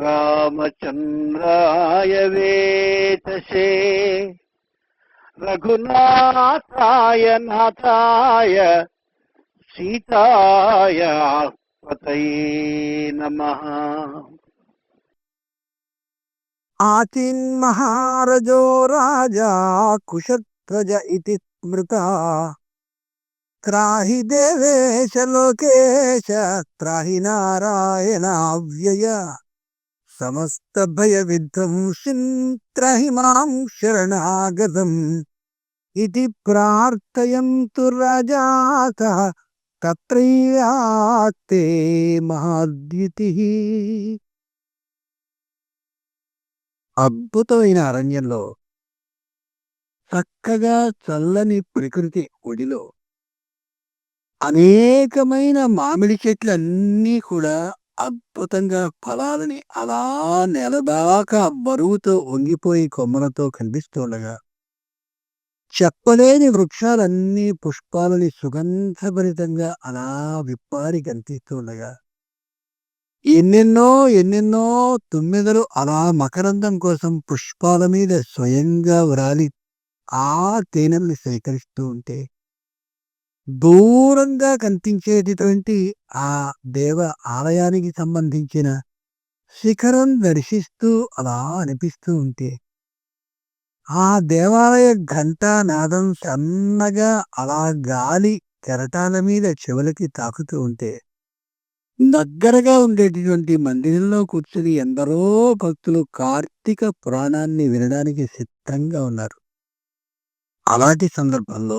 रामचंद्राय वेतसे, रघुनाथाय नाथाय, सीताय पतये नमः। आतिन महारजो राजा कुशध्वज इति स्मृता। त्राहि देवेश लोकेश, त्राहि नारायणाव्यय। సమస్త భయ విధ్వంసిన్ త్రహి మాం శరణాగతం. ఇది ప్రార్థయంతు రజాత తత్రయాతే మహాద్యుతి. అద్భుతమైన అరణ్యంలో చక్కగా చల్లని ప్రకృతి ఒడిలో అనేకమైన మామిడి చెట్లన్నీ కూడా అద్భుతంగా ఫలాలని అలా నెలదాకా బరువుతో వంగిపోయి కొమ్మలతో కనిపిస్తుండగా చెప్పలేని వృక్షాలన్నీ పుష్పాలని సుగంధభరితంగా అలా విప్పారి కనిపిస్తుండగా ఎన్నెన్నో ఎన్నెన్నో తుమ్మెదలు అలా మకరందం కోసం పుష్పాల మీద స్వయంగా వ్రాలి ఆ తేనెల్ని సేకరిస్తూ ఉంటే దూరంగా కనిపించేటటువంటి ఆ దేవ ఆలయానికి సంబంధించిన శిఖరం దర్శిస్తూ అలా అనిపిస్తూ ఉంటే ఆ దేవాలయ ఘంటా నాదం సన్నగా అలా గాలి కెరటాల మీద చెవులకి తాకుతూ ఉంటే దగ్గరగా ఉండేటటువంటి మందిరంలో కూర్చుని ఎందరో భక్తులు కార్తీక పురాణాన్ని వినడానికి సిద్ధంగా ఉన్నారు. అలాంటి సందర్భంలో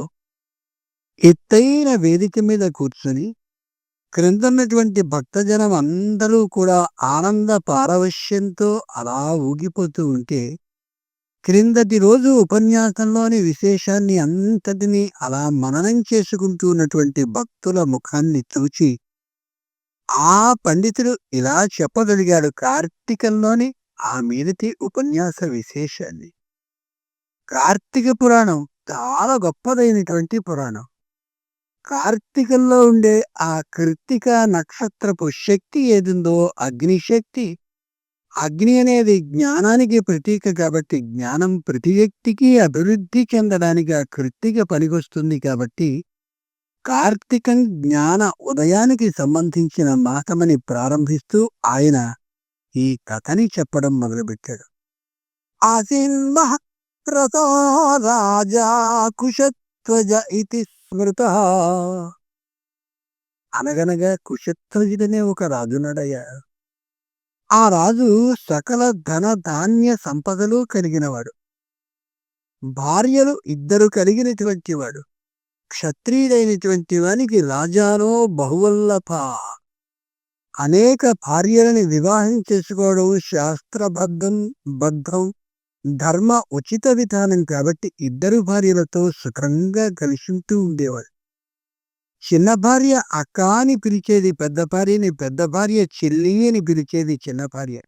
ఎత్తైన వేదిక మీద కూర్చుని క్రిందన్నటువంటి భక్తజనం అందరూ కూడా ఆనంద పారవశ్యంతో అలా ఊగిపోతూ ఉంటే క్రిందటి రోజు ఉపన్యాసంలోని విశేషాన్ని అంతటినీ అలా మననం చేసుకుంటూ ఉన్నటువంటి భక్తుల ముఖాన్ని చూచి ఆ పండితుడు ఇలా చెప్పగలిగాడు కార్తీకంలోని ఆ మీదటి ఉపన్యాస విశేషాన్ని. కార్తీక పురాణం చాలా గొప్పదైనటువంటి పురాణం. కార్తీకంలో ఉండే ఆ కృత్తిక నక్షత్రపు శక్తి ఏదిందో అగ్ని శక్తి. అగ్ని అనేది జ్ఞానానికి ప్రతీక కాబట్టి జ్ఞానం ప్రతి వ్యక్తికి అభివృద్ధి చెందడానికి ఆ కృత్తిక పనికొస్తుంది కాబట్టి కార్తీకం జ్ఞాన ఉదయానికి సంబంధించిన మాసమని ప్రారంభిస్తూ ఆయన ఈ కథని చెప్పడం మొదలుపెట్టాడు. ఆసిన్మహ రాజా కుశత్వజ ఇది స్మృత. అనగనగా కుశధ్వజుడనే ఒక రాజున్నాడయ్యా ఆ రాజు సకల ధన ధాన్య సంపదలు కలిగినవాడు. భార్యలు ఇద్దరు కలిగినటువంటి వాడు క్షత్రియుడైనటువంటి వానికి రాజానో బహువల్లభ. అనేక భార్యలని వివాహం చేసుకోవడం శాస్త్రబద్ధం బద్ధం ధర్మ ఉచిత విధానం కాబట్టి ఇద్దరు భార్యలతో సుఖంగా కలిసి ఉండేవాడు చిన్న భార్య అక్క అని పిలిచేది పెద్ద భార్యని పెద్ద భార్య చెల్లి అని పిలిచేది చిన్న భార్య.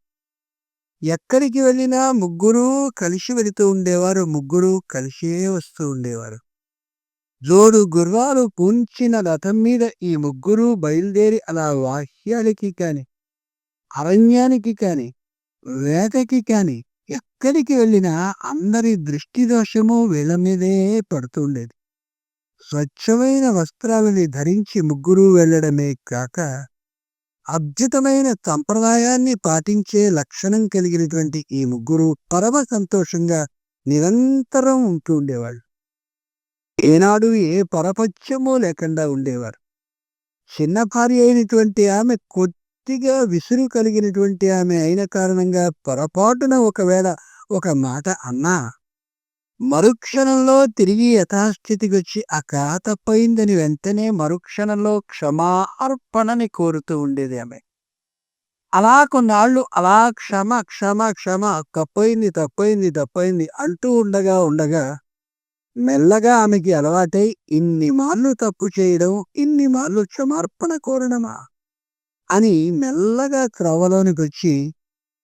ఎక్కడికి వెళ్ళినా ముగ్గురు కలిసి వెళుతూ ఉండేవారు ముగ్గురు కలిసే వస్తూ ఉండేవారు. జోడు గుర్రాలు పూంచిన రథం మీద ఈ ముగ్గురు బయలుదేరి అలా వాహ్యాలకి కాని అరణ్యానికి కాని వేటకి కాని ఎక్కడికి వెళ్ళినా అందరి దృష్టి దోషము వీళ్ళ మీదే పడుతుండేది. స్వచ్ఛమైన వస్త్రాలని ధరించి ముగ్గురు వెళ్ళడమే కాక అద్భుతమైన సంప్రదాయాన్ని పాటించే లక్షణం కలిగినటువంటి ఈ ముగ్గురు పరమ సంతోషంగా నిరంతరం ఉంటూ ఉండేవాళ్ళు. ఏనాడు ఏ పరపత్యమూ లేకుండా ఉండేవారు. చిన్న భార్య అయినటువంటి ఆమె కొద్దిగా విసురు కలిగినటువంటి ఆమె అయిన కారణంగా పొరపాటున ఒకవేళ ఒక మాట అన్నా మరుక్షణంలో తిరిగి యథాస్థితికి వచ్చి ఆ తప్పైందని తప్పయిందని వెంటనే మరుక్షణంలో క్షమార్పణని కోరుతూ ఉండేది ఆమె. అలా కొన్నాళ్ళు అలా క్షమ క్షమ క్షమ తప్పైంది తప్పయింది తప్పయింది అంటూ ఉండగా ఉండగా మెల్లగా ఆమెకి అలవాటై ఇన్ని మార్లు తప్పు చేయడం ఇన్ని మార్లు క్షమార్పణ కోరడమా? అని మెల్లగా క్రవలోనికి వచ్చి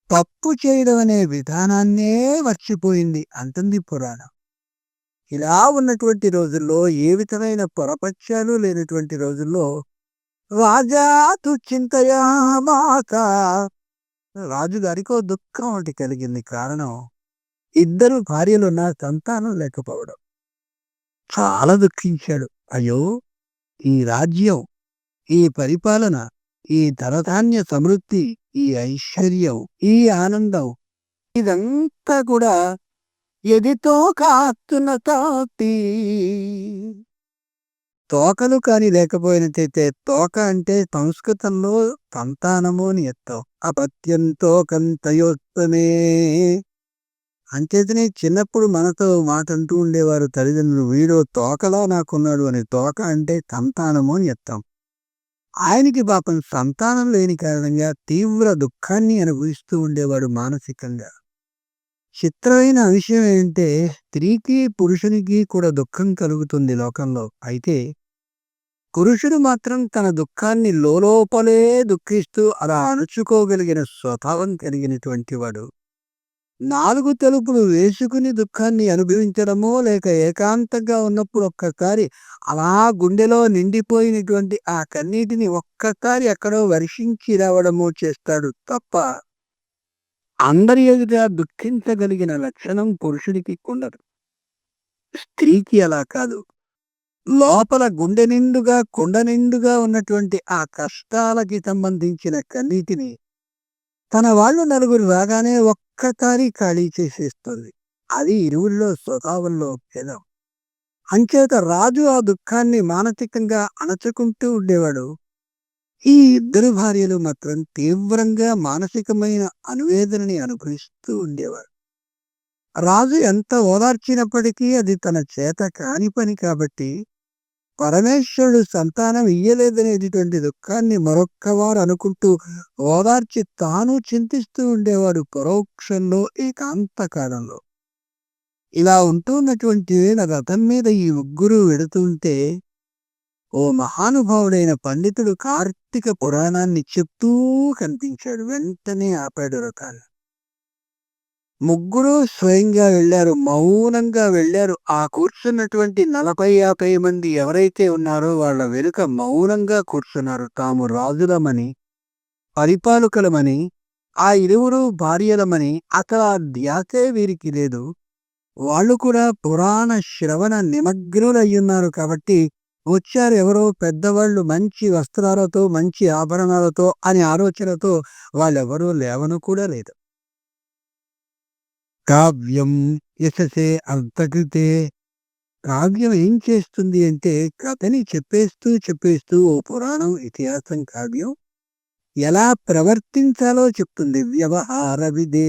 తప్పు చేయడం అనే విధానాన్నే మర్చిపోయింది అంటుంది పురాణం. ఇలా ఉన్నటువంటి రోజుల్లో ఏ విధమైన పొరపక్షాలు లేనటువంటి రోజుల్లో రాజా తు చింతయామాక రాజుగారికి దుఃఖం ఒకటి కలిగింది కారణం ఇద్దరు భార్యలున్న సంతానం లేకపోవడం. చాలా దుఃఖించాడు. అయ్యో! ఈ రాజ్యం ఈ పరిపాలన ఈ ధనధాన్య సమృద్ధి ఈ ఐశ్వర్యం ఈ ఆనందం ఇదంతా కూడా ఎదితో కాస్తున్న తాతి. తోకలు కాని లేకపోయినట్టయితే తోక అంటే సంస్కృతంలో సంతానము అని ఎత్తాం అపత్యం తోకం అంచేతనే చిన్నప్పుడు మనతో మాట అంటూ ఉండేవారు తల్లిదండ్రులు వీడో తోకలా నాకున్నాడు అని. తోక అంటే సంతానము అని ఎత్తాం ఆయనకి పాపం సంతానం లేని కారణంగా తీవ్ర దుఃఖాన్ని అనుభవిస్తూ ఉండేవాడు మానసికంగా. చిత్రమైన విషయం ఏంటంటే స్త్రీకి పురుషునికి కూడా దుఃఖం కలుగుతుంది లోకంలో. అయితే పురుషుడు మాత్రం తన దుఃఖాన్ని లోపలే దుఃఖిస్తూ అలా అణుచుకోగలిగిన స్వభావం కలిగినటువంటి వాడు. నాలుగు తలుపులు వేసుకుని దుఃఖాన్ని అనుభవించడమో లేక ఏకాంతంగా ఉన్నప్పుడు ఒక్కసారి అలా గుండెలో నిండిపోయినటువంటి ఆ కన్నీటిని ఒక్కసారి ఎక్కడో వర్షించి రావడమో చేస్తాడు తప్ప అందరి ఎదుట దుఃఖించగలిగిన లక్షణం పురుషుడికి ఉండదు. స్త్రీకి అలా కాదు. లోపల గుండె నిండుగా కొండ నిండుగా ఉన్నటువంటి ఆ కష్టాలకి సంబంధించిన కన్నీటిని తన వాళ్ళు నలుగురు రాగానే ఒక్కసారి ఖాళీ చేసేస్తుంది. అది ఇరువుల్లో స్వభావంలో భేదం. అంచేత రాజు ఆ దుఃఖాన్ని మానసికంగా అణచుకుంటూ ఉండేవాడు. ఈ ఇద్దరు భార్యలు మాత్రం తీవ్రంగా మానసికమైన అనువేదనని అనుభవిస్తూ ఉండేవాడు. రాజు ఎంత ఓదార్చినప్పటికీ అది తన చేత కాని పని కాబట్టి పరమేశ్వరుడు సంతానం ఇయ్యలేదనేటటువంటి దుఃఖాన్ని మరొక్కవారు అనుకుంటూ ఓదార్చి తాను చింతిస్తూ ఉండేవాడు పరోక్షంలో ఏకాంత కాలంలో ఇలా ఉంటున్నటువంటి వేళ రథం మీద ఈ ముగ్గురు వెడుతుంటే ఓ మహానుభావుడైన పండితుడు కార్తీక పురాణాన్ని చెప్తూ కనిపించాడు. వెంటనే ఆపాడు రథాన్ని. ముగ్గురు స్వయంగా వెళ్ళారు. మౌనంగా వెళ్ళారు. ఆ కూర్చున్నటువంటి నలభై యాభై మంది ఎవరైతే ఉన్నారో వాళ్ళ వెనుక మౌనంగా కూర్చున్నారు. తాము రాజులమని పరిపాలకులమని ఆ ఇరువురు భార్యలమని అసలు ఆ ధ్యాసే వీరికి లేదు. వాళ్ళు కూడా పురాణ శ్రవణ నిమగ్నులయ్యున్నారు కాబట్టి వచ్చారు ఎవరో పెద్దవాళ్ళు మంచి వస్త్రాలతో మంచి ఆభరణాలతో అనే ఆలోచనతో వాళ్ళెవరూ లేవను కూడా లేదు. కావ్యం యశసే అర్థకృతే కావ్యం ఏం చేస్తుంది అంటే కథని చెప్పేస్తూ చెప్పేస్తూ ఓ పురాణం ఇతిహాసం కావ్యం ఎలా ప్రవర్తించాలో చెప్తుంది. వ్యవహార విదే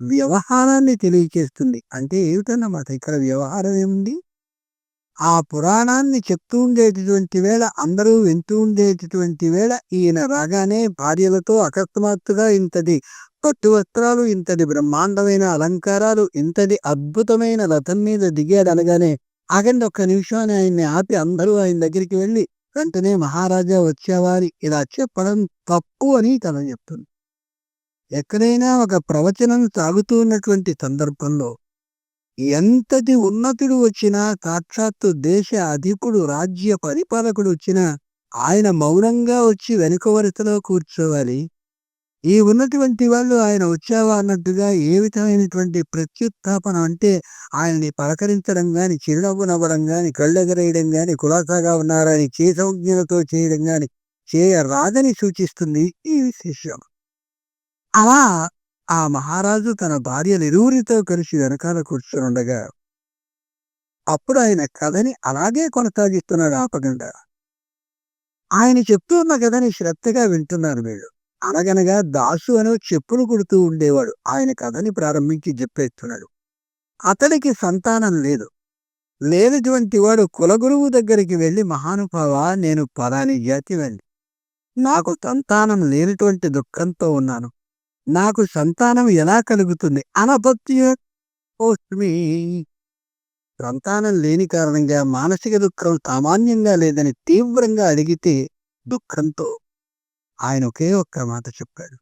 వ్యవహారాన్ని తెలియచేస్తుంది. అంటే ఏమిటన్నమాట ఇక్కడ వ్యవహారం ఏముంది? ఆ పురాణాన్ని చెప్తూ ఉండేటటువంటి వేళ అందరూ వింటూ ఉండేటటువంటి వేళ ఈయన రాగానే భార్యలతో అకస్మాత్తుగా ఇంతటి పట్టు వస్త్రాలు ఇంతటి బ్రహ్మాండమైన అలంకారాలు ఇంతటి అద్భుతమైన రథం మీద దిగాడు అనగానే ఆగండి ఒక్క నిమిషాన్ని ఆయన్ని ఆపి అందరూ ఆయన దగ్గరికి వెళ్ళి వెంటనే మహారాజా వచ్చేవారి. ఇలా చెప్పడం తప్పు అని తన చెప్తుంది. ఎక్కడైనా ఒక ప్రవచనం సాగుతూ ఉన్నటువంటి సందర్భంలో ఎంతటి ఉన్నతుడు వచ్చినా సాక్షాత్తు దేశ అధికుడు రాజ్య పరిపాలకుడు వచ్చినా ఆయన మౌనంగా వచ్చి వెనుక వరుసలో కూర్చోవాలి. ఈ ఉన్నటువంటి వాళ్ళు ఆయన వచ్చావా అన్నట్టుగా ఏ విధమైనటువంటి ప్రత్యుత్థాపన అంటే ఆయన్ని పలకరించడం కానీ చిరునవ్వు నవ్వడం కానీ కళ్ళెగరేయడం కానీ కులాసాగా ఉన్నారని చేసౌజ్ఞలతో చేయడం కానీ చేయరాదని సూచిస్తుంది ఈ విశేషం. అలా ఆ మహారాజు తన భార్యలు ఇరువురితో కలిసి వెనకాల కూర్చునుండగా ఉండగా అప్పుడు ఆయన కథని అలాగే కొనసాగిస్తున్నాడు ఆపకుండా ఆయన చెప్తూ ఉన్న కథని శ్రద్ధగా వింటున్నారు వీళ్ళు. అనగనగా దాసు అని చెప్పులు కుడుతూ ఉండేవాడు. ఆయన కథని ప్రారంభించి చెప్పేస్తున్నాడు. అతడికి సంతానం లేదు. లేనటువంటి వాడు కులగురువు దగ్గరికి వెళ్ళి మహానుభావ నేను పదాని జాతి వెళ్ళి నాకు సంతానం లేనటువంటి దుఃఖంతో ఉన్నాను. నాకు సంతానం ఎలా కలుగుతుంది? అనపత్యోస్మి సంతానం లేని కారణంగా మానసిక దుఃఖం సామాన్యంగా లేదని తీవ్రంగా అడిగితే దుఃఖంతో ఆయన ఒకే ఒక్క మాట చెప్పాడు.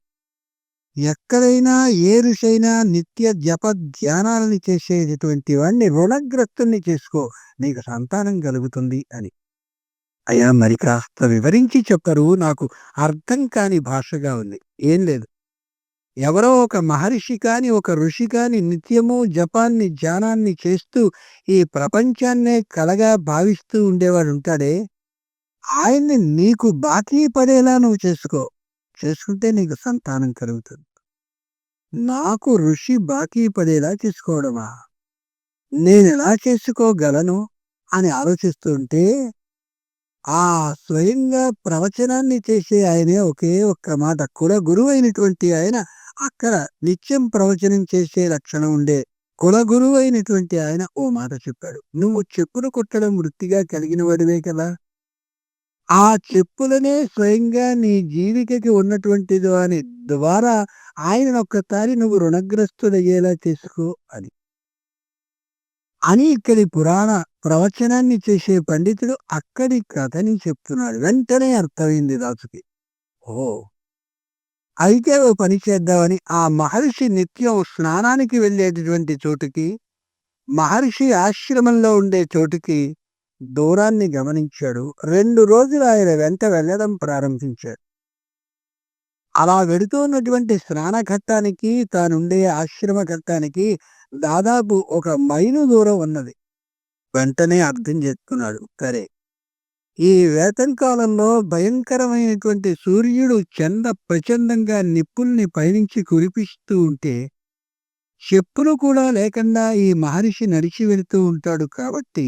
ఎక్కడైనా ఏ ఋషైనా నిత్య జప ధ్యానాలని చేసేటటువంటి వాడిని రుణగ్రస్తుని చేసుకో నీకు సంతానం కలుగుతుంది అని. అయ్యా మరి కాస్త వివరించి చెప్పరు నాకు అర్థం కాని భాషగా ఉంది. ఏం లేదు. ఎవరో ఒక మహర్షి కాని ఒక ఋషి కాని నిత్యము జపాన్ని ధ్యానాన్ని చేస్తూ ఈ ప్రపంచాన్నే కలగా భావిస్తూ ఉండేవాడు ఉంటాడే ఆయన్ని నీకు బాకీ పడేలా నువ్వు చేసుకో. చేసుకుంటే నీకు సంతానం కలుగుతుంది. నాకు ఋషి బాకీ పడేలా చేసుకోవడమా? నేను ఎలా చేసుకోగలను? అని ఆలోచిస్తుంటే ఆ స్వయంగా ప్రవచనాన్ని చేసే ఆయనే ఒకే ఒక్క మాట కుల గురువు అయినటువంటి ఆయన అక్కడ నిత్యం ప్రవచనం చేసే లక్షణం ఉండే కుల గురువు అయినటువంటి ఆయన ఓ మాట చెప్పాడు. నువ్వు చెప్పులు కుట్టడం వృత్తిగా కలిగిన వాడివే కదా! ఆ చెప్పులనే స్వయంగా నీ జీవికకి ఉన్నటువంటి దాని ద్వారా ఆయన ఒక్కసారి నువ్వు రుణగ్రస్తుడయ్యేలా చేసుకో అని. అని ఇక్కడి పురాణ ప్రవచనాన్ని చేసే పండితుడు అక్కడి కథని చెప్తున్నాడు. వెంటనే అర్థమైంది దాసుకి. ఓ! అయితే ఓ పని చేద్దామని ఆ మహర్షి నిత్యం స్నానానికి వెళ్ళేటటువంటి చోటుకి మహర్షి ఆశ్రమంలో ఉండే చోటుకి దూరాన్ని గమనించాడు. రెండు రోజులు ఆయన వెంట వెళ్ళడం ప్రారంభించాడు. అలా వెడుతున్నటువంటి స్నాన ఘట్టానికి తానుండే ఆశ్రమ ఘట్టానికి దాదాపు ఒక మైలు దూరం ఉన్నది. వెంటనే అర్థం చేసుకున్నాడు. సరే. ఈ వేతంకాలంలో భయంకరమైనటువంటి సూర్యుడు చంద ప్రచండంగా నిప్పుల్ని పయనించి కురిపిస్తూ ఉంటే చెప్పులు కూడా లేకుండా ఈ మహర్షి నడిచి వెళుతూ ఉంటాడు కాబట్టి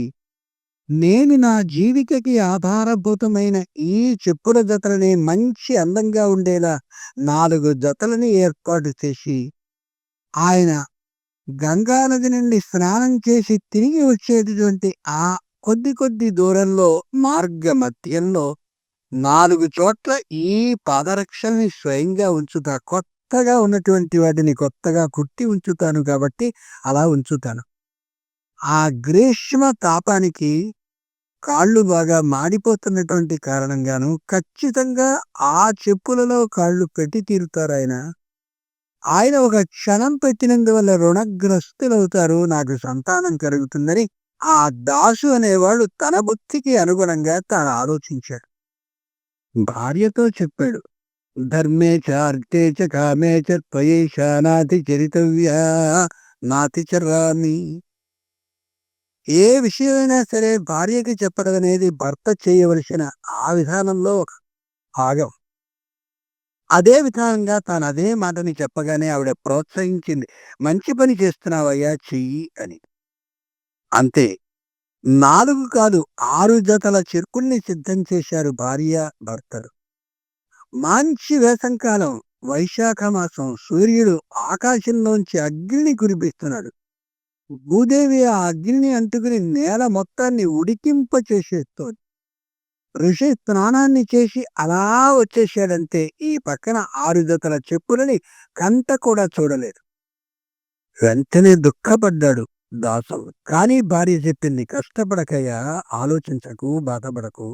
నేను నా జీవికకి ఆధారభూతమైన ఈ చెప్పుల జతలని మంచి అందంగా ఉండేలా నాలుగు జతలని ఏర్పాటు చేసి ఆయన గంగా నది నుండి స్నానం చేసి తిరిగి వచ్చేటటువంటి ఆ కొద్ది కొద్ది దూరంలో మార్గ మధ్యంలో నాలుగు చోట్ల ఈ పాదరక్షల్ని స్వయంగా ఉంచుతా కొత్తగా ఉన్నటువంటి వాటిని కొత్తగా కుట్టి ఉంచుతాను కాబట్టి అలా ఉంచుతాను. ఆ గ్రీష్మ తాపానికి కాళ్ళు బాగా మాడిపోతున్నటువంటి కారణంగాను ఖచ్చితంగా ఆ చెప్పులలో కాళ్ళు పెట్టి తీరుతారు ఆయన. ఆయన ఒక క్షణం పెట్టినందువల్ల రుణగ్రస్తులవుతారు నాకు సంతానం కలుగుతుందని ఆ దాసు అనేవాడు తన బుద్ధికి అనుగుణంగా తాను ఆలోచించాడు. భార్యతో చెప్పాడు ధర్మే చ అర్థే చ కామే చ త్వయేష నాతి చరితవ్యా నాతి చరామి ఏ విషయమైనా సరే భార్యకి చెప్పడం అనేది భర్త చేయవలసిన ఆ విధానంలో ఒక భాగం. అదే విధానంగా తాను అదే మాటని చెప్పగానే ఆవిడ ప్రోత్సహించింది. మంచి పని చేస్తున్నావయ్యా చెయ్యి అని. అంతే. నాలుగు కాదు ఆరు జతల చిరుకుల్ని సిద్ధం చేశారు భార్య భర్తలు. మంచి వేసంకాలం వైశాఖ మాసం సూర్యుడు ఆకాశంలోంచి అగ్నిని కురిపిస్తున్నాడు. భూదేవి ఆ అగ్నిని అంటుకుని నేల మొత్తాన్ని ఉడికింప చేసేస్తోంది. ఋషి స్నానాన్ని చేసి అలా వచ్చేసాడంతే ఈ పక్కన ఆరు జతల చెప్పులని కంత కూడా చూడలేదు. వెంటనే దుఃఖపడ్డాడు దాసు కానీ భార్య చెప్పింది కష్టపడకయ్యా ఆలోచించకు బాధపడకు.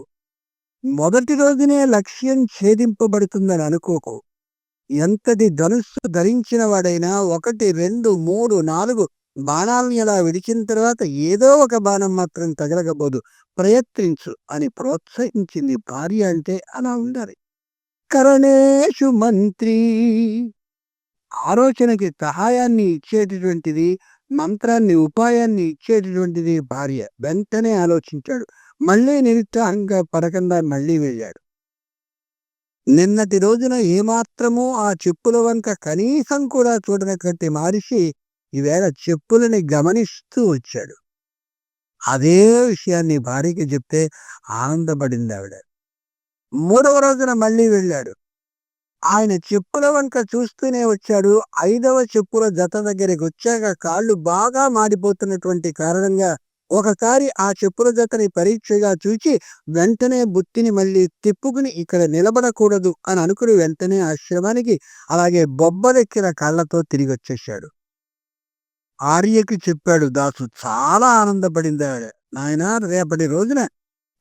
మొదటి రోజునే లక్ష్యం ఛేదింపబడుతుందని అనుకోకు. ఎంతటి ధనుస్సు ధరించిన వాడైనా ఒకటి రెండు మూడు నాలుగు బాణాలను ఇలా విడిచిన తర్వాత ఏదో ఒక బాణం మాత్రం తగలకపోదు ప్రయత్నించు అని ప్రోత్సహించింది భార్య అంటే అలా ఉండాలి. కరణేషు మంత్రి. ఆలోచనకి సహాయాన్ని ఇచ్చేటటువంటిది మంత్రాన్ని ఉపాయాన్ని ఇచ్చేటటువంటిది భార్య. వెంటనే ఆలోచించాడు. మళ్ళీ నిరుత్సాహంగా పడకుండా మళ్ళీ వెళ్ళాడు. నిన్నటి రోజున ఏమాత్రమూ ఆ చెప్పుల వంక కనీసం కూడా చూడనటువంటి మహర్షి ఈవేళ చెప్పులని గమనిస్తూ వచ్చాడు. అదే విషయాన్ని భార్యకి చెప్తే ఆనందపడింది ఆవిడ. మూడవ రోజున మళ్ళీ వెళ్ళాడు. ఆయన చెప్పుల వంక చూస్తూనే వచ్చాడు. ఐదవ చెప్పుల జత దగ్గరికి వచ్చాక కాళ్ళు బాగా మాడిపోతున్నటువంటి కారణంగా ఒకసారి ఆ చెప్పుల జతని పరీక్షగా చూచి వెంటనే బుత్తిని మళ్ళీ తిప్పుకుని ఇక్కడ నిలబడకూడదు అని అనుకుని వెంటనే ఆశ్రమానికి అలాగే బొబ్బలెక్కిన కళ్ళతో తిరిగి వచ్చేసాడు ఆర్యకి చెప్పాడు దాసు. చాలా ఆనందపడింది ఆవిడ. నాయన రేపటి రోజున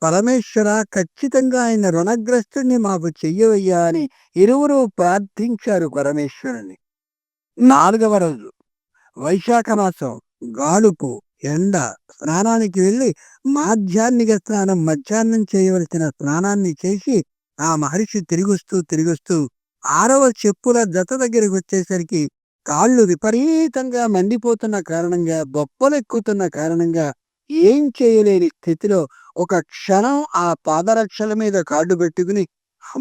పరమేశ్వర ఖచ్చితంగా ఆయన రుణగ్రస్తుడిని మాకు చెయ్యవయ్యా అని ఇరువురు ప్రార్థించారు పరమేశ్వరుని నాలుగవ రోజు వైశాఖ మాసం గాలుపు ఎండ స్నానానికి వెళ్ళి మాధ్యాహ్నిక స్నానం మధ్యాహ్నం చేయవలసిన స్నానాన్ని చేసి ఆ మహర్షి తిరిగొస్తూ తిరిగొస్తూ ఆరవ చెప్పుల జత దగ్గరికి వచ్చేసరికి కాళ్ళు విపరీతంగా మండిపోతున్న కారణంగా బొప్పలెక్కుతున్న కారణంగా ఏం చేయలేని స్థితిలో ఒక క్షణం ఆ పాదరక్షల మీద కాళ్ళు పెట్టుకుని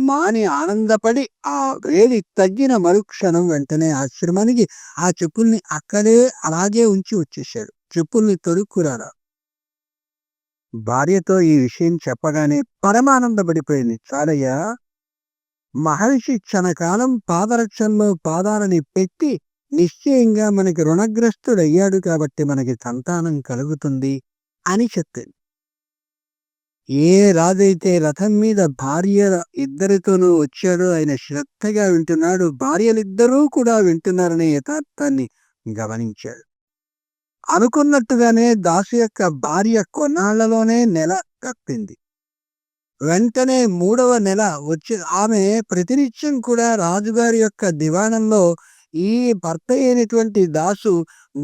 మాని ఆనందపడి ఆ వేడి తగ్గిన మరుక్షణం వెంటనే ఆశ్రమానికి ఆ చెప్పుల్ని అక్కడే అలాగే ఉంచి వచ్చేశాడు. చెప్పుల్ని తొడుక్కురారా? భార్యతో ఈ విషయం చెప్పగానే పరమానందపడిపోయింది. చాలయ్యా! మహర్షి క్షణకాలం పాదరక్షల్లో పాదాలని పెట్టి నిశ్చయంగా మనకి రుణగ్రస్తుడయ్యాడు కాబట్టి మనకి సంతానం కలుగుతుంది అని చెప్పింది ఏ రాజైతే రథం మీద భార్య ఇద్దరితోనూ వచ్చాడో ఆయన శ్రద్ధగా వింటున్నాడు భార్యలిద్దరూ కూడా వింటున్నారనే యథార్థాన్ని గమనించాడు. అనుకున్నట్టుగానే దాసు యొక్క భార్య కొన్నాళ్ళలోనే నెల కప్పింది. వెంటనే మూడవ నెల వచ్చి ఆమె ప్రతినిత్యం కూడా రాజుగారి యొక్క దివాణంలో ఈ భర్త అయినటువంటి దాసు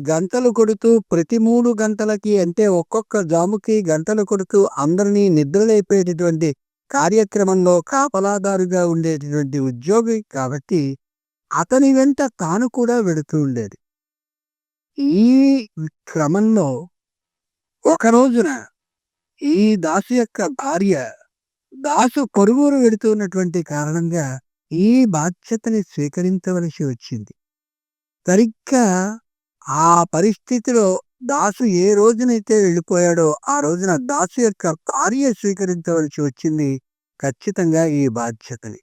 గంటలు కొడుతూ ప్రతి మూడు గంటలకి అంటే ఒక్కొక్క జాముకి గంటలు కొడుతూ అందరినీ నిద్రలేపేటటువంటి కార్యక్రమంలో కాపలాదారుగా ఉండేటటువంటి ఉద్యోగి కాబట్టి అతని వెంట తాను కూడా వెడుతూ ఉండేది. ఈ క్రమంలో ఒక రోజున ఈ దాసు యొక్క భార్య దాసు పొరుగురు వెడుతున్నటువంటి కారణంగా ఈ బాధ్యతని స్వీకరించవలసి వచ్చింది సరిగ్గా ఆ పరిస్థితిలో దాసు ఏ రోజునైతే వెళ్ళిపోయాడో ఆ రోజున దాసు యొక్క కార్య స్వీకరించవలసి వచ్చింది ఖచ్చితంగా ఈ బాధ్యతని.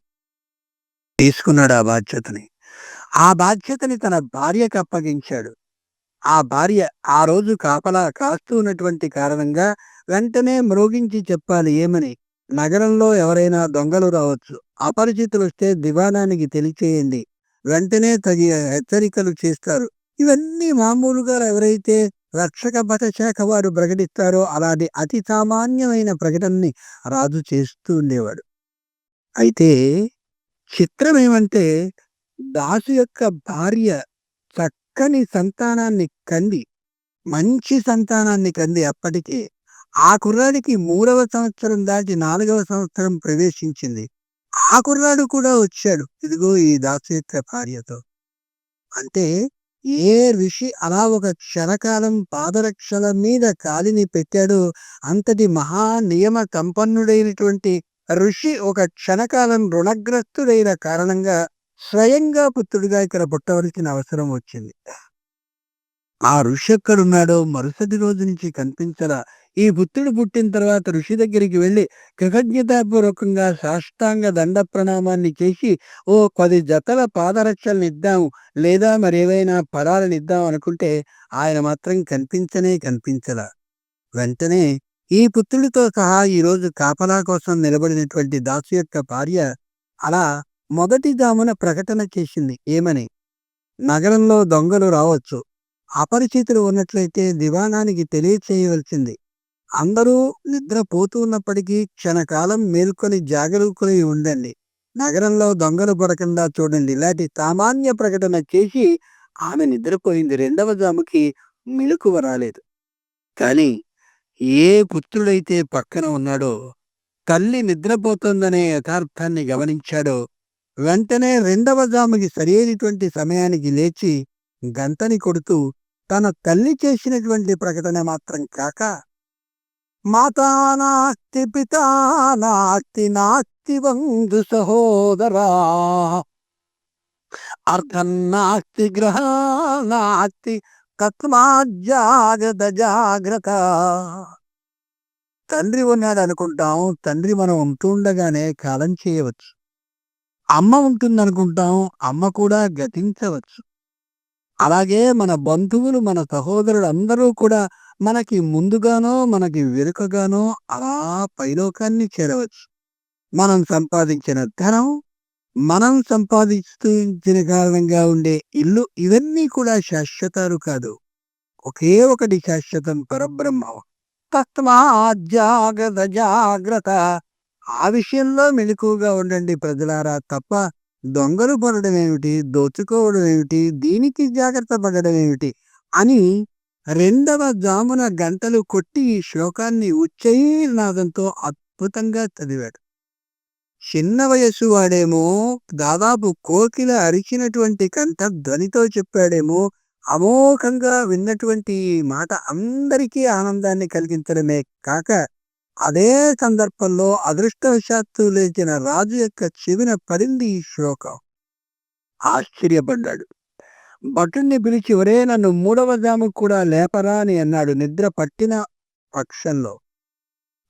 తీసుకున్నాడు ఆ బాధ్యతని. ఆ బాధ్యతని తన భార్యకు అప్పగించాడు. ఆ భార్య ఆ రోజు కాపలా కాస్తూ ఉన్నటువంటి కారణంగా వెంటనే మ్రోగించి చెప్పాలి ఏమని? నగరంలో ఎవరైనా దొంగలు రావచ్చు. అపరిచితులు వస్తే దివాణానికి తెలియచేయండి. వెంటనే తగి హెచ్చరికలు చేస్తారు. ఇవన్నీ మామూలుగా ఎవరైతే రక్షక భట శాఖ వారు ప్రకటిస్తారో అలాంటి అతి సామాన్యమైన ప్రకటనని రాజు చేస్తూ ఉండేవాడు. అయితే చిత్రం ఏమంటే దాసు యొక్క భార్య చక్కని సంతానాన్ని కంది. మంచి సంతానాన్ని కంది అప్పటికే. ఆ కుర్రాడికి మూడవ సంవత్సరం దాటి నాలుగవ సంవత్సరం ప్రవేశించింది. ఆ కుర్రాడు కూడా వచ్చాడు. ఇదిగో ఈ దాసు భార్యతో. అంటే ఏ ఋషి అలా ఒక క్షణకాలం పాదరక్షల మీద కాలిని పెట్టాడో అంతటి మహా నియమ సంపన్నుడైనటువంటి ఋషి ఒక క్షణకాలం రుణగ్రస్తుడైన కారణంగా స్వయంగా పుత్రుడిగా ఇక్కడ పుట్టవలసిన అవసరం వచ్చింది. ఆ ఋషి ఎక్కడున్నాడో మరుసటి రోజు నుంచి కనిపించరా ఈ పుత్రుడు పుట్టిన తర్వాత ఋషి దగ్గరికి వెళ్ళి కృతజ్ఞతాపూర్వకంగా సాష్టాంగ దండ ప్రణామాన్ని చేసి ఓ పది జతల పాదరక్షలను ఇద్దాం లేదా మరేవైనా పదాలను ఇద్దాం అనుకుంటే ఆయన మాత్రం కనిపించనే కనిపించలా. వెంటనే ఈ పుత్రుడితో సహా ఈరోజు కాపలా కోసం నిలబడినటువంటి దాసు యొక్క భార్య అలా మొదటి జామున ప్రకటన చేసింది. ఏమని? నగరంలో దొంగలు రావచ్చు. అపరిచితులు ఉన్నట్లయితే దివాణానికి తెలియచేయవలసింది. అందరూ నిద్రపోతూ ఉన్నప్పటికీ క్షణకాలం మేల్కొని జాగరూకులై ఉండండి. నగరంలో దొంగలు పడకుండా చూడండి. ఇలాంటి సామాన్య ప్రకటన చేసి ఆమె నిద్రపోయింది. రెండవ జాముకి మిలుకువ రాలేదు కానీ ఏ పుత్రుడైతే పక్కన ఉన్నాడో తల్లి నిద్రపోతుందనే యథార్థాన్ని గమనించాడో వెంటనే రెండవ జాముకి సరైనటువంటి సమయానికి లేచి గంతని కొడుతూ తన తల్లి చేసినటువంటి ప్రకటన మాత్రం కాక మాతా నాస్తి పితా నాస్తి నాస్తి బంధు సహోదరా. అర్థం నాస్తి గ్రహ నాస్తి తస్మాత్ జాగ్రత్త. తండ్రి ఉన్నాడు అనుకుంటాం తండ్రి మనం ఉంటుండగానే కాలం చేయవచ్చు. అమ్మ ఉంటుంది అనుకుంటాం అమ్మ కూడా గతించవచ్చు. అలాగే మన బంధువులు మన సహోదరులు అందరూ కూడా మనకి ముందుగానో మనకి వెనుకగానో అలా పైలోకాన్ని చేరవచ్చు. మనం సంపాదించిన ధనం మనం సంపాదించిన కారణంగా ఉండే ఇల్లు ఇవన్నీ కూడా శాశ్వతాలు కాదు. ఒకే ఒకటి శాశ్వతం పరబ్రహ్మ. తస్మాత్ జాగ్రత్త జాగ్రత్త. ఆ విషయంలో మెలకుగా ఉండండి ప్రజలారా. తప్ప దొంగలు పడడం ఏమిటి? దోచుకోవడం ఏమిటి? దీనికి జాగ్రత్త పడడం ఏమిటి? అని రెండవ జామున గంటలు కొట్టి ఈ శ్లోకాన్ని ఉచ్చైనాదంతో అద్భుతంగా చదివాడు. చిన్న వయస్సు వాడేమో దాదాపు కోకిల అరిచినటువంటి కంఠ ధ్వనితో చెప్పాడేమో అమోఘంగా విన్నటువంటి ఈ మాట అందరికీ ఆనందాన్ని కలిగించడమే కాక అదే సందర్భంలో అదృష్టవశాత్తు లేచిన రాజు యొక్క చెవిన పడింది ఈ శ్లోకం. ఆశ్చర్యపడ్డాడు. భటుణ్ణి పిలిచి ఒరే నన్ను మూడవ జాము కూడా లేపరా అని అన్నాడు నిద్ర పట్టిన పక్షంలో.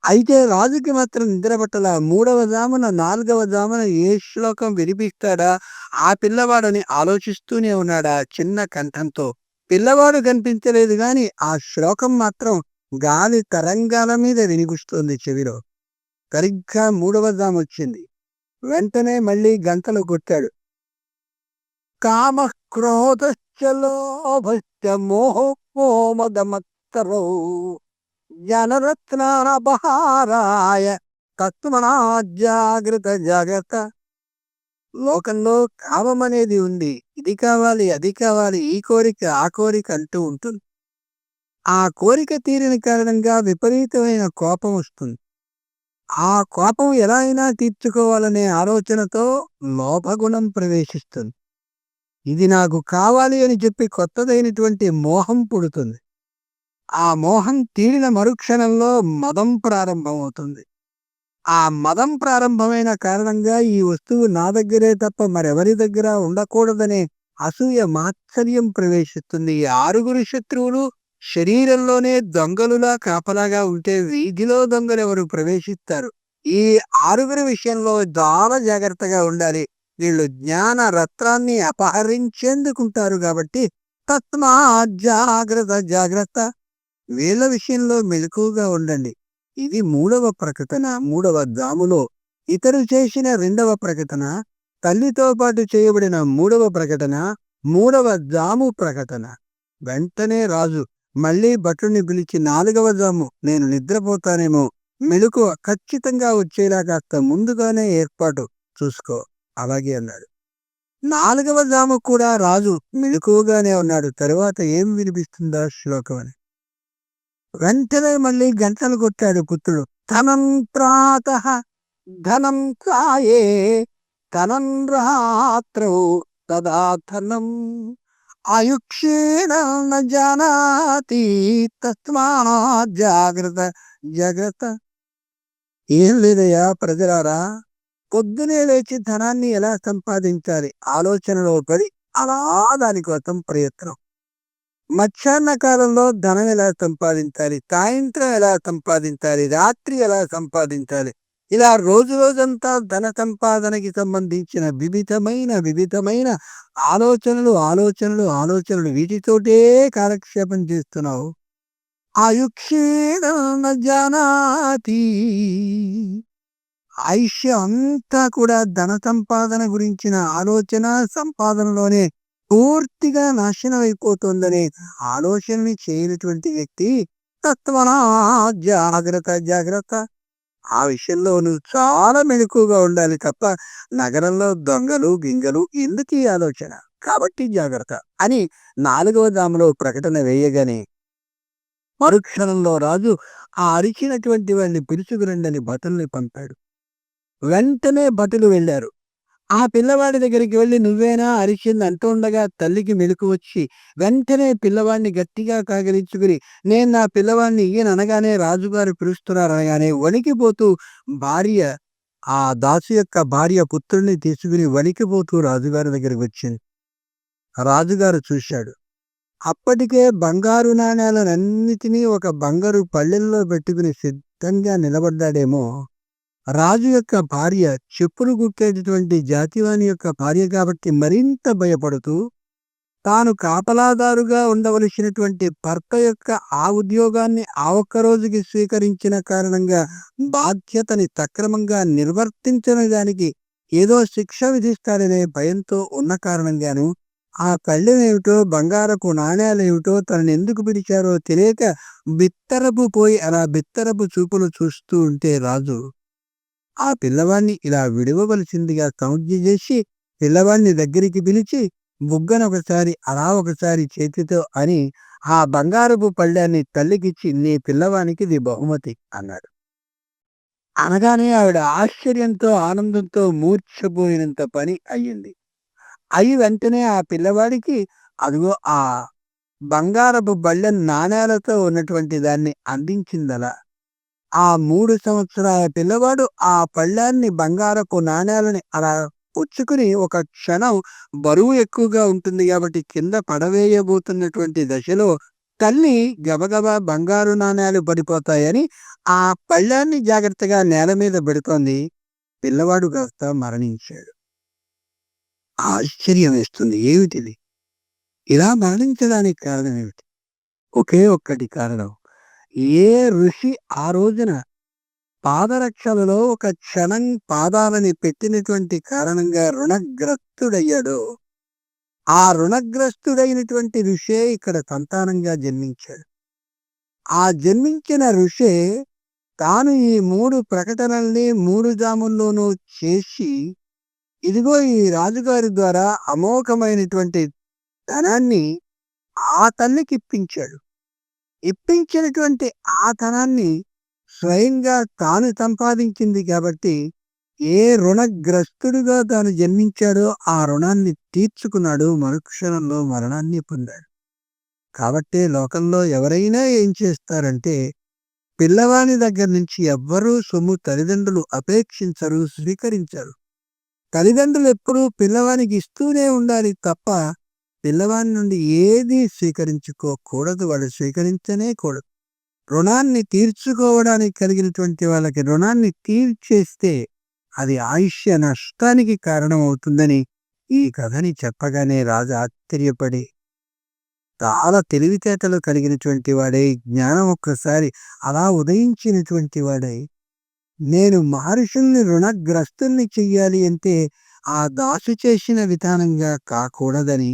అయితే రాజుకి మాత్రం నిద్ర పట్టల. మూడవ జామున నాలుగవ జామున ఏ శ్లోకం వినిపిస్తాడా? ఆ పిల్లవాడని ఆలోచిస్తూనే ఉన్నాడా చిన్న కంఠంతో. పిల్లవాడు కనిపించలేదు గాని ఆ శ్లోకం మాత్రం గాలి తరంగాల మీద వినిపిస్తుంది చెవిలో. సరిగ్గా మూడవ జాము వచ్చింది. వెంటనే మళ్ళీ గంటలు కొట్టాడు. కామ క్రోధశ్చలోభశ్చ మోహోమదమత్తరౌ జనరత్నానపహారాయ తత్మనా జాగ్రత్త జాగ్రత్త లోకంలో కామం అనేది ఉంది. ఇది కావాలి అది కావాలి ఈ కోరిక ఆ కోరిక అంటూ ఉంటుంది. ఆ కోరిక తీరిన కారణంగా విపరీతమైన కోపం వస్తుంది. ఆ కోపం ఎలా అయినా తీర్చుకోవాలనే ఆలోచనతో లోభగుణం ప్రవేశిస్తుంది. ఇది నాకు కావాలి అని చెప్పి కొత్తదైనటువంటి మోహం పుడుతుంది. ఆ మోహం తీరిన మరుక్షణంలో మదం ప్రారంభమవుతుంది. ఆ మదం ప్రారంభమైన కారణంగా ఈ వస్తువు నా దగ్గరే తప్ప మరెవరి దగ్గర ఉండకూడదనే అసూయ మాత్సర్యం ప్రవేశిస్తుంది. ఈ ఆరుగురు శత్రువులు శరీరంలోనే దొంగలులా కాపలాగా ఉంటే వీధిలో దొంగలు ఎవరు ప్రవేశిస్తారు? ఈ ఆరుగురి విషయంలో చాలా జాగ్రత్తగా ఉండాలి. వీళ్ళు జ్ఞాన రత్నాన్ని అపహరించేందుకుంటారు కాబట్టి తస్మా జాగ్రత్త జాగ్రత్త. వీళ్ళ విషయంలో మెలకుగా ఉండండి. ఇది మూడవ ప్రకటన మూడవ జాములో ఇతరు చేసిన రెండవ ప్రకటన తల్లితో పాటు చేయబడిన మూడవ ప్రకటన మూడవ జాము ప్రకటన. వెంటనే రాజు మళ్ళీ భటుని పిలిచి నాలుగవ జాము నేను నిద్రపోతానేమో. మెలకు ఖచ్చితంగా వచ్చేలా కాస్త ముందుగానే ఏర్పాటు చూసుకో. అలాగే అన్నాడు. నాలుగవ జాము కూడా రాజు మెలకువగానే ఉన్నాడు. తరువాత ఏం వినిపిస్తుందా శ్లోకం అని. వెంటనే మళ్ళీ గంటలు కొట్టాడు పుత్రుడు. ధనం ప్రాత ధనం కాయే ధనం రాత్రౌ తదా ధనం. ఆయుక్షేణ జానాతి తస్మా జాగ్రత్త జాగ్రత్త. ఏం లేదయ్యా ప్రజలారా పొద్దునే లేచి ధనాన్ని ఎలా సంపాదించాలి? ఆలోచనలో పడి అలా దానికోసం ప్రయత్నం. మధ్యాహ్న కాలంలో ధనం ఎలా సంపాదించాలి? సాయంత్రం ఎలా సంపాదించాలి? రాత్రి ఎలా సంపాదించాలి? ఇలా రోజు రోజంతా ధన సంపాదనకి సంబంధించిన వివిధమైన వివిధమైన ఆలోచనలు ఆలోచనలు ఆలోచనలు వీటితోటే కాలక్షేపం చేస్తున్నావు. ఆయుక్షీణ న జానాతి. ఆయుష్యం అంతా కూడా ధన సంపాదన గురించిన ఆలోచన సంపాదనలోనే పూర్తిగా నాశనం అయిపోతుందనే ఆలోచనని చేయనటువంటి వ్యక్తి తత్వనా జాగ్రత్త జాగ్రత్త. ఆ విషయంలో నువ్వు చాలా మెలకుగా ఉండాలి తప్ప నగరంలో దొంగలు గింగలు ఎందుకు ఈ ఆలోచన? కాబట్టి జాగ్రత్త అని నాలుగవ దామలో ప్రకటన వేయగానే మరుక్షణంలో రాజు ఆ అరిచినటువంటి వాడిని పిలుచుకురండని భటుల్ని పంపాడు. వెంటనే భటులు వెళ్ళారు. ఆ పిల్లవాడి దగ్గరికి వెళ్ళి నువ్వేనా అరిచింది? అంటూ ఉండగా తల్లికి మెలకు వచ్చి వెంటనే పిల్లవాడిని గట్టిగా కాగలించుకుని నేను నా పిల్లవాడిని ఈయన అనగానే రాజుగారు పిలుస్తున్నారు అనగానే వణికిపోతూ భార్య ఆ దాసు యొక్క భార్య పుత్రుడిని తీసుకుని వణికిపోతూ రాజుగారి దగ్గరికి వచ్చింది. రాజుగారు చూశాడు. అప్పటికే బంగారు నాణ్యాలన్నిటినీ ఒక బంగారు పల్లెల్లో పెట్టుకుని సిద్ధంగా నిలబడ్డాడేమో రాజు యొక్క భార్య చెప్పులు కుట్టేటటువంటి జాతివాణి యొక్క భార్య కాబట్టి మరింత భయపడుతూ తాను కాపలాదారుగా ఉండవలసినటువంటి భర్త యొక్క ఆ ఉద్యోగాన్ని ఆ ఒక్క రోజుకి స్వీకరించిన కారణంగా బాధ్యతని సక్రమంగా నిర్వర్తించని దానికి ఏదో శిక్ష విధిస్తారనే భయంతో ఉన్న కారణంగాను ఆ కళ్ళెమేమిటో బంగారపు నాణ్యాలేమిటో తనని ఎందుకు పిలిచారో తెలియక బిత్తరపు పోయి అలా బిత్తరపు చూపులు చూస్తూ ఉంటే రాజు ఆ పిల్లవాణ్ణి ఇలా విడవవలసిందిగా సౌజ్ఞ చేసి పిల్లవాణ్ణి దగ్గరికి పిలిచి బుగ్గన ఒకసారి అలా ఒకసారి చేతితో అని ఆ బంగారపు పళ్ళాన్ని తల్లికిచ్చి నీ పిల్లవానికి ఇది బహుమతి అన్నాడు. అనగానే ఆవిడ ఆశ్చర్యంతో ఆనందంతో మూర్ఛపోయినంత పని అయ్యింది. అయి వెంటనే ఆ పిల్లవాడికి అదిగో ఆ బంగారపు బళ్ళ నాణేలతో ఉన్నటువంటి దాన్ని అందించిందలా. ఆ మూడు సంవత్సరాల పిల్లవాడు ఆ పళ్ళాన్ని బంగారపు నాణేలని అలా పుచ్చుకుని ఒక క్షణం బరువు ఎక్కువగా ఉంటుంది కాబట్టి కింద పడవేయబోతున్నటువంటి దశలో తల్లి గబగబా బంగారు నాణేలు పడిపోతాయని ఆ పళ్ళాన్ని జాగ్రత్తగా నేల మీద పెడుతోంది. పిల్లవాడు కాస్త మరణించాడు. ఆశ్చర్యం వేస్తుంది. ఏమిటిది? ఇలా మరణించడానికి కారణం ఏమిటి? ఒకే ఒక్కటి కారణం. ఏ ఋషి ఆ రోజున పాదరక్షలలో ఒక క్షణం పాదాలని పెట్టినటువంటి కారణంగా రుణగ్రస్తుడయ్యాడు? ఆ రుణగ్రస్తుడైనటువంటి ఋషే ఇక్కడ సంతానంగా జన్మించాడు. ఆ జన్మించిన ఋషే తాను ఈ మూడు ప్రకటనల్ని మూడు జాముల్లోనూ చేసి ఇదిగో ఈ రాజుగారి ద్వారా అమోఘమైనటువంటి ధనాన్ని ఆ తల్లికి ఇప్పించాడు. ఇప్పించినటువంటి ఆ ధనాన్ని స్వయంగా తాను సంపాదించింది కాబట్టి ఏ రుణగ్రస్తుడుగా తాను జన్మించాడో ఆ రుణాన్ని తీర్చుకున్నాడు మరుక్షణంలో మరణాన్ని పొందాడు. కాబట్టే లోకంలో ఎవరైనా ఏం చేస్తారంటే పిల్లవాని దగ్గర నుంచి ఎవ్వరూ సొమ్ము తల్లిదండ్రులు అపేక్షించరు స్వీకరించరు. తల్లిదండ్రులు ఎప్పుడూ పిల్లవానికి ఇస్తూనే ఉండాలి తప్ప పిల్లవాడి నుండి ఏది స్వీకరించుకోకూడదు వాడు స్వీకరించనే కూడదు. రుణాన్ని తీర్చుకోవడానికి కలిగినటువంటి వాళ్ళకి రుణాన్ని తీర్చేస్తే అది ఆయుష్య నష్టానికి కారణమవుతుందని ఈ కథని చెప్పగానే రాజు ఆశ్చర్యపడి చాలా తెలివితేటలు కలిగినటువంటి వాడై జ్ఞానం ఒక్కసారి అలా ఉదయించినటువంటి వాడై. నేను మహర్షుల్ని రుణగ్రస్తుల్ని చెయ్యాలి అంటే ఆ దాసు చేసిన విధానంగా కాకూడదని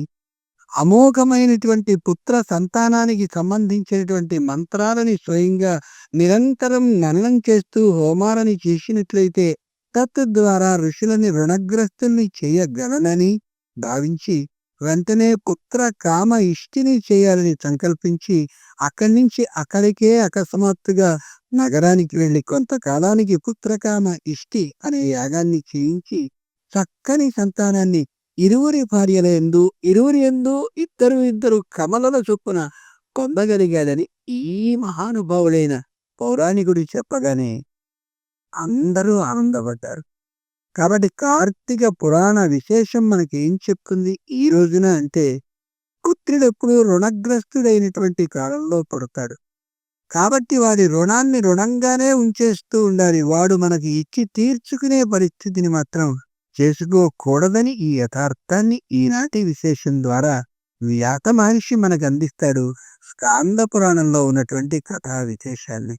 అమోఘమైనటువంటి పుత్ర సంతానానికి సంబంధించినటువంటి మంత్రాలని స్వయంగా నిరంతరం నననం చేస్తూ హోమాలని చేసినట్లయితే తద్వారా ద్వారా ఋషులని రుణగ్రస్తుల్ని చేయగలనని భావించి వెంటనే పుత్ర కామ ఇష్టిని చేయాలని సంకల్పించి అక్కడి నుంచి అక్కడికే అకస్మాత్తుగా నగరానికి వెళ్ళి కొంతకాలానికి పుత్రకామ ఇష్టి అనే యాగాన్ని చేయించి చక్కని సంతానాన్ని ఇరువురి భార్యల ఎందు ఇరువురి ఎందు ఇద్దరు ఇద్దరు కమలల చొప్పున పొందగలిగాడని ఈ మహానుభావుడైన పౌరాణికుడు చెప్పగానే అందరూ ఆనందపడ్డారు. కాబట్టి కార్తీక పురాణ విశేషం మనకి ఏం చెప్తుంది? ఈ రోజున అంటే పుత్రుడెప్పుడు రుణగ్రస్తుడైనటువంటి కాలంలో పడతాడు. కాబట్టి వాడి రుణాన్ని రుణంగానే ఉంచేస్తూ ఉండాలి. వాడు మనకి ఇచ్చి తీర్చుకునే పరిస్థితిని మాత్రం చేసుకోకూడదని ఈ యథార్థాన్ని ఈనాటి విశేషం ద్వారా వ్యాత మహర్షి మనకు అందిస్తాడు. స్కాంద పురాణంలో ఉన్నటువంటి కథా విశేషాల్ని.